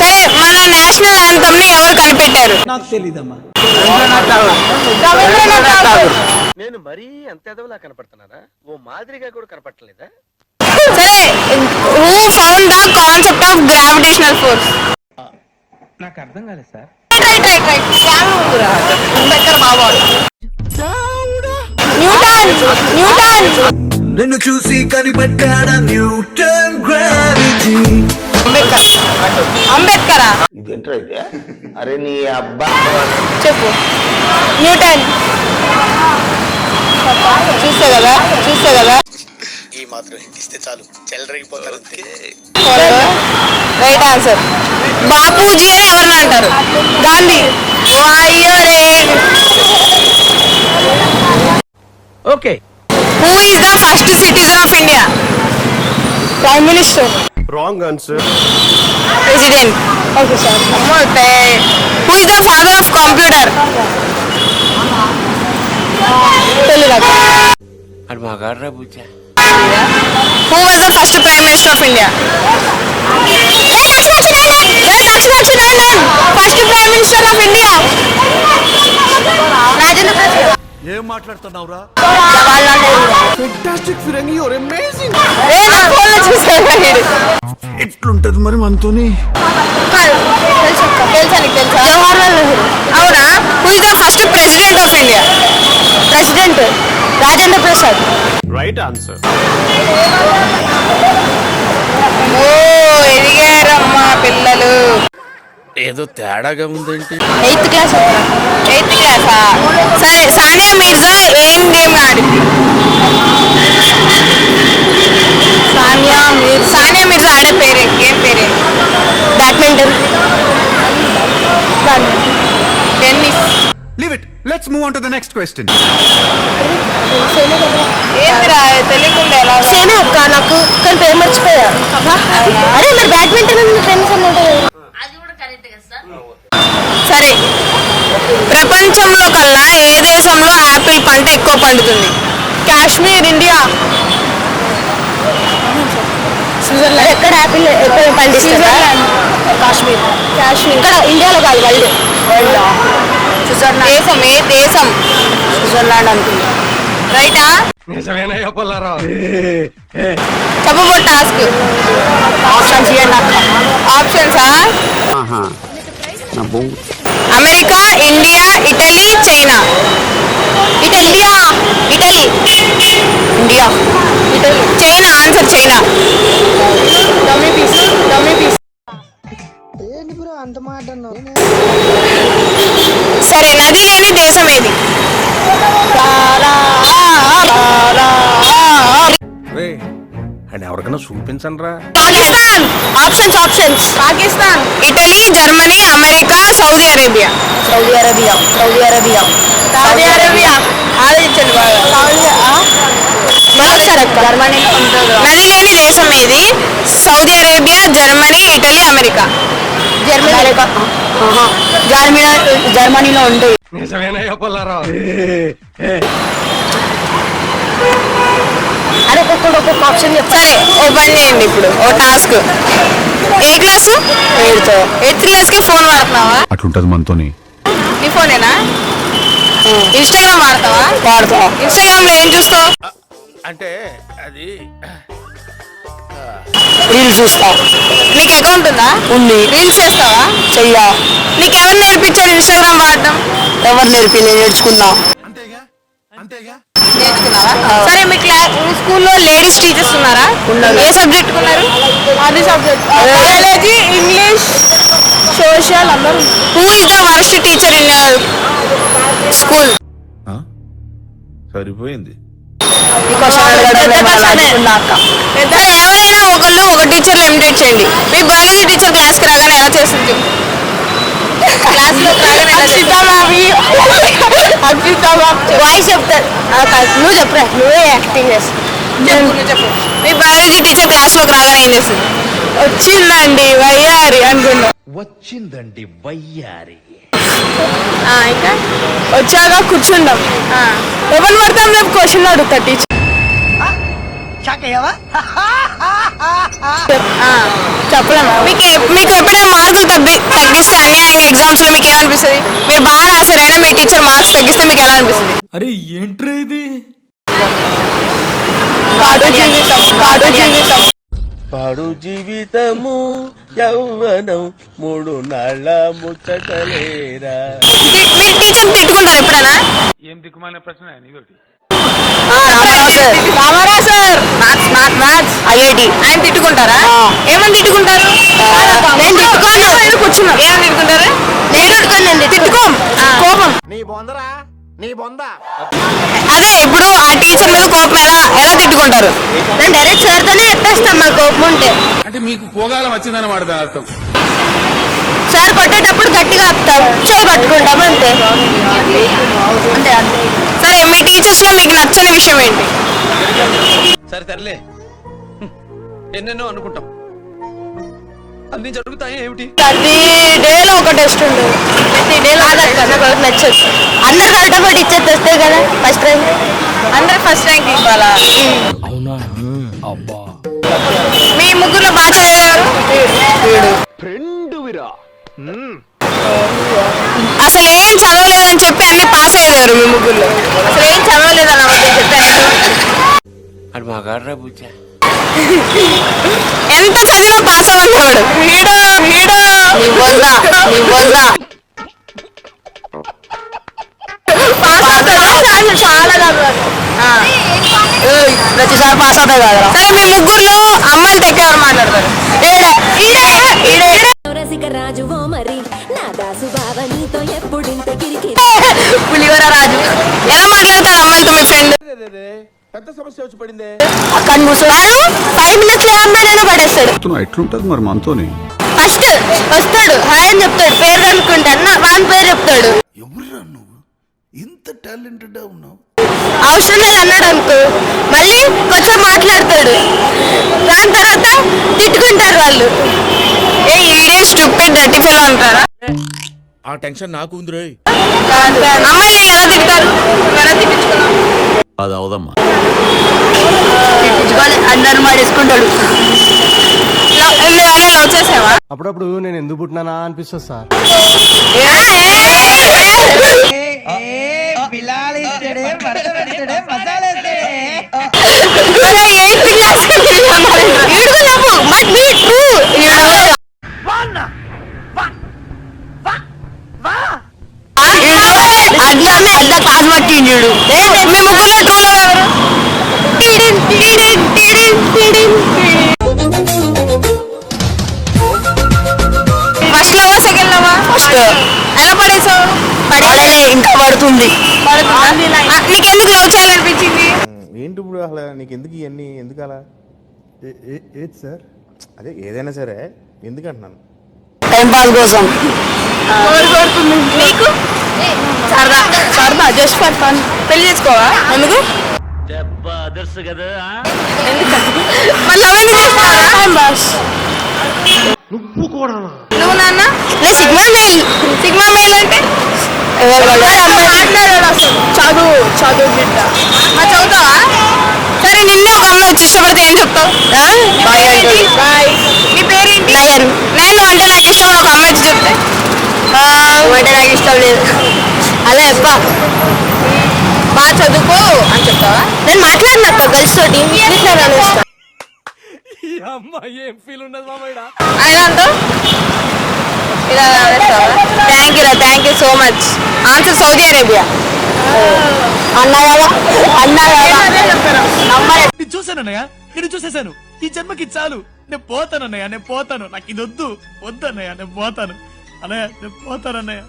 సరే మన నేషనల్ యాంథమ్ని ఎవరు కనిపెట్టారు నాకు తెలీదమ్మా నేను మరీ అంత ఎదవలా కనపడుతున్నానా ఓ మాదిరిగా కూడా కనపడలేదా సరే who found the concept of gravitational force నాకు అర్థం కాలేదు sir right right right Ambedkar బాబు న్యూటన్ న్యూటన్. నిన్ను చూసి కనిపెట్టాడ న్యూటన్ గ్రావిటీ? అంబేద్కర్. అంబేద్కరా? ఇదేంట్రా ఇది? అరే నీ అబ్బా. చెప్పు. న్యూటన్. చూస్తే కదా? చూస్తే కదా? ఈ మాత్రం ఇస్తే చాలు. చెల్లరగిపోతారు రైట్ ఆన్సర్. బాపూజీ అని ఎవరిని అంటారు. గాంధీ. అయ్యో రే. Okay. Who is the first citizen of India prime minister wrong answer president okay sir who is the father of computer తెలియదు అది మగాడ్రా బుజ్జా. Who was the first prime minister of India first prime minister of India ఏం మాట్లాడుతున్నావురా? Fantastic ఫిరంగి your amazing. ఎట్లుంటది మరి మనతోని? తెలుసు నీకు తెలుసా. జవహర్లాల్ నెహ్రూ అవునా? Who is the first president of India president Rajendra Prasad. Right answer ఓ ఎదిగారమ్మా పిల్లలు. ఏదో తేడాగా ఉందేంటి? ఎయిత్ క్లాస్ ఎయిత్ క్లాసా? సరే సానియా మిర్జా ఏం గేమ్ ఆడింది? సానియా మిర్ సానియా మిర్జా ఆడే పేరే గేమ్ పేరే? Badminton. Tennis. Leave it let's move on to the next question తెలియకుండా ఎలా సేనే అక్క నాకు కానీ పేరు మర్చిపోయా. అరే మరి బ్యాడ్మింటన్ అన్నట్టు సరే? ప్రపంచంలో కల్లా ఏ దేశంలో యాపిల్ పంట ఎక్కువ పండుతుంది? కాశ్మీర్ ఇండియా స్విట్జర్లాండ్ ఎక్కడ యాపిల్ ఎక్కువ పండిస్తారు? కాశ్మీర్ కాశ్మీర్ ఇక్కడ ఇండియాలో కాదు వరల్డ్. స్విట్జర్లాండ్ దేశం ఏ దేశం? స్విట్జర్లాండ్ అనుకుంది రైటా నిజమేనయ్యా చెప్పబో టాస్క్ ఆప్షన్స్ ఆప్షన్సా అమెరికా ఇండియా ఇటలీ చైనా. సరే నది లేని దేశం ఏది? రే అని ఎవరికైనా చూపించండి రా Pakistan! Options options. Pakistan. Italy Germany America Saudi Arabia. Saudi Arabia Saudi Arabia. Saudi Arabia. ఆలోచించండి బాగా. జర్మనీ నది లేని దేశం ఏది? Saudi Arabia Germany Italy America. Germany. Germany జర్మనీలో ఉంటాయి అరే ఒక్కొక్కడు ఒక్కొక్క ఆప్షన్ సరే ఓ పని చేయండి ఇప్పుడు ఓ టాస్క్. ఏ క్లాసు? ఎయిత్ ఎయిత్ క్లాస్కి ఫోన్ వాడుతున్నావా? అట్లుంటది మనతోని. నీ ఫోనేనా? ఇన్స్టాగ్రామ్ వాడతావా? వాడతావా ఇన్స్టాగ్రామ్లో ఏం చూస్తావు? అంటే అది రీల్స్ చూస్తా. నీకు అకౌంట్ ఉందా? ఉంది. రీల్స్ చేస్తావా? చెయ్యా. నీకు ఎవరు నేర్పించారు ఇన్స్టాగ్రామ్ వాడడం? ఎవరు నేర్పి నేర్చుకున్నా. అంతేగా? అంతేగా? నేర్చుకున్నావా? సరే మీ క్లాస్ మీ స్కూల్లో లేడీస్ టీచర్స్ ఉన్నారా? ఏ సబ్జెక్ట్ ఉన్నారు? అన్ని సబ్జెక్ట్. బయాలజీ ఇంగ్లీష్ సోషల్ అందరూ who is the worst teacher in school సరిపోయింది. సరే ఎవరైనా ఒకళ్ళు ఒక టీచర్ ఎలిమినేట్ చేయండి. మీ బయాలజీ టీచర్ క్లాస్కి రాగానే ఎలా చేస్తుంది? క్లాస్లో వాయిస్ చెప్తారు నువ్వు చెప్పరా. నువ్వే యాక్టింగ్ చేస్తావు చెప్పు నువ్వు చెప్పు. మీ బయాలజీ టీచర్ క్లాస్లోకి రాగానే ఏం చేస్తుంది? వచ్చిందండి వయ్యారి అనుకున్నా. వచ్చిందండి వయ్యారి. ఆ, ఇంకా? వచ్చాక కూర్చుందాం. ఎవరు పడతాం రేపు క్వశ్చన్ అడుగుతా టీచర్ చెప్పలేము మీకు మీకు ఎప్పుడైనా మార్కులు తగ్గి తగ్గిస్తే అన్యాయంగా ఎగ్జామ్స్లో మీకు ఏమనిపిస్తుంది మీరు బాగా రాశారైనా మీ టీచర్ మార్క్స్ తగ్గిస్తే మీకు ఎలా అనిపిస్తుంది అరే ఏంట్రా ఇది పాడు జీవితం పాడు జీవితం పాడు జీవితము యౌవనం మూడు నాళ్ళ ముచ్చటలేరా మీరు టీచర్ తిట్టుకుంటారు ఎప్పుడైనా ఏం దిక్కుమాలిన ప్రశ్న ఇదొకటి sir. Ramarao sir? Maths maths maths IIT. ఆయన తిట్టుకుంటారా? ఏమని తిట్టుకుంటారు? నేను తిట్టుకోను. కూర్చున్నా ఏమని తిట్టుకుంటారు? నేను తిట్టుకోనండి తిట్టుకోం. కోపం. నీ బొందరా? నీ బొంద. అదే ఇప్పుడు ఆ టీచర్ మీద కోపం ఎలా ఎలా తిట్టుకుంటారు? నేను డైరెక్ట్ సార్ తోనే ఎత్తేస్తాం మా కోపం ఉంటే. అంటే మీకు పోగాలం వచ్చిందన్నమాట దాని అర్థం. సార్ కొట్టేటప్పుడు గట్టిగా ఆపుతాం చేయి పట్టుకుంటాం అంతే అంతే సరే మీ టీచర్స్ లో మీకు నచ్చని విషయం ఏంటి? సరే తరలే ఎన్నెన్నో అనుకుంటాం. అన్ని జరుగుతాయి ఏమిటి? ప్రతి డేలో ఒక టెస్ట్ ఉంటుంది ప్రతి డేలో నాకు నచ్చదు అందరు కరెక్ట్ ఇచ్చేది కదా ఫస్ట్ ర్యాంక్ అందరు ఫస్ట్ ర్యాంక్ ఇవ్వాలా? అవునా? అబ్బా. మీ ముగ్గురులో బాగా చదివారు ఫ్రెండ్ విరా. అసలు ఏం చదవలేదని చెప్పి అన్ని పాస్ అయ్యారు మీ ముగ్గురులో. అసలు ఏం చదవలేదని అబద్ధం చెప్పారు? అది మగాడ్రా బుజ్జా. ఎంత చదివినా పాస్ చదవాలి ప్రతిసారి పాస్ అవుతాయి కదా సరే మీ ముగ్గురులో మాట్లాడతారు? పెద్ద సమస్య వచ్చి పడిందే? ఫైవ్ మినిట్స్ ఏ అమ్మాయినైనా పడేస్తాడు. ఎట్లుంటది మరి మనతోని? ఫస్ట్ వస్తాడు. హాయ్ అని చెప్తాడు. పేరు కనుక్కుంటాడు నా వాని పేరు చెప్తాడు. ఎవరురా నువ్వు? ఇంత టాలెంటెడ్ ఉన్నావు. అవసరం లేదు అన్నాడు అనుకో మళ్ళీ కొంచెం మాట్లాడతాడు. దాని తర్వాత తిట్టుకుంటారు వాళ్ళు. ఏ ఈడే స్టూపిడ్ డర్టీ ఫెలో అంటారా? ఆ టెన్షన్ నాకు ఉంది రోయ్ అది అవదమ్మా. అందరు మాడేసుకుంటాడు అప్పుడప్పుడు నేను ఎందుకు పుట్టినానా అనిపిస్తుంది సార్. కాసు పట్టిండు మీ ముగ్గురులో ట్రూ లవ్ ఎవరు? టీడిన్, టీడిన్, టీడిన్, టీడిన్, టీడిన్. ఫస్ట్ లవా సెకండ్ లవా? ఫస్ట్ ఎలా పడేసావు? పడలే ఇంకా పడుతుంది. నీకెందుకు లవ్ చేయాలనిపించింది? ఏంటి ఇప్పుడు అసలు నీకు ఎందుకు ఇవన్నీ? ఎందుకు అలా? ఏది సార్? అదే ఏదైనా సరే ఎందుకు అంటున్నాను? టైం పాస్ కోసం. నీకు సరదా సరదా జస్ట్ ఫర్ ఫన్. పెళ్ళి చేసుకోవా? ఎందుకు? నువ్వు కూడా నువ్వు నాన్న? నేను సిగ్మా మెయిల్. సిగ్మా మెయిల్ అంటే? మాట్లాడాడు అసలు చదువు చదువు బిడ్డ మా చదువుతావా? సరే నిన్నే ఒక అమ్మాయి వచ్చి ఇష్టపడితే ఏం చెప్తావు? బాయ్ నీ పేరేంటి? నయన్. నయన్ అంటే నాకు ఇష్టం ఒక అమ్మాయి వచ్చి చెప్తే. అంటే నాకు ఇష్టం లేదు. చెప్ప బాగా చదువుకో అని చెప్తావా నేను మాట్లాడినక్క గర్ల్స్ తోటి ఇష్టం. ఏం ఫీల్ ఉండదు మామయ్య అయినా అంటావు ఇలా థ్యాంక్ యూ రా thank you so much answer Saudi Arabia. అన్నా కదా అన్నా కదా. అమ్మాయి. నేను చూసానన్నయ్య నేను చూసేశాను. ఈ జన్మకి చాలు. నేను పోతానన్నయ్య నేను పోతాను. నాకు ఇది వద్దు. వద్దన్నయ్య నేను పోతాను. అన్నయ్య నేను పోతానన్నయ్య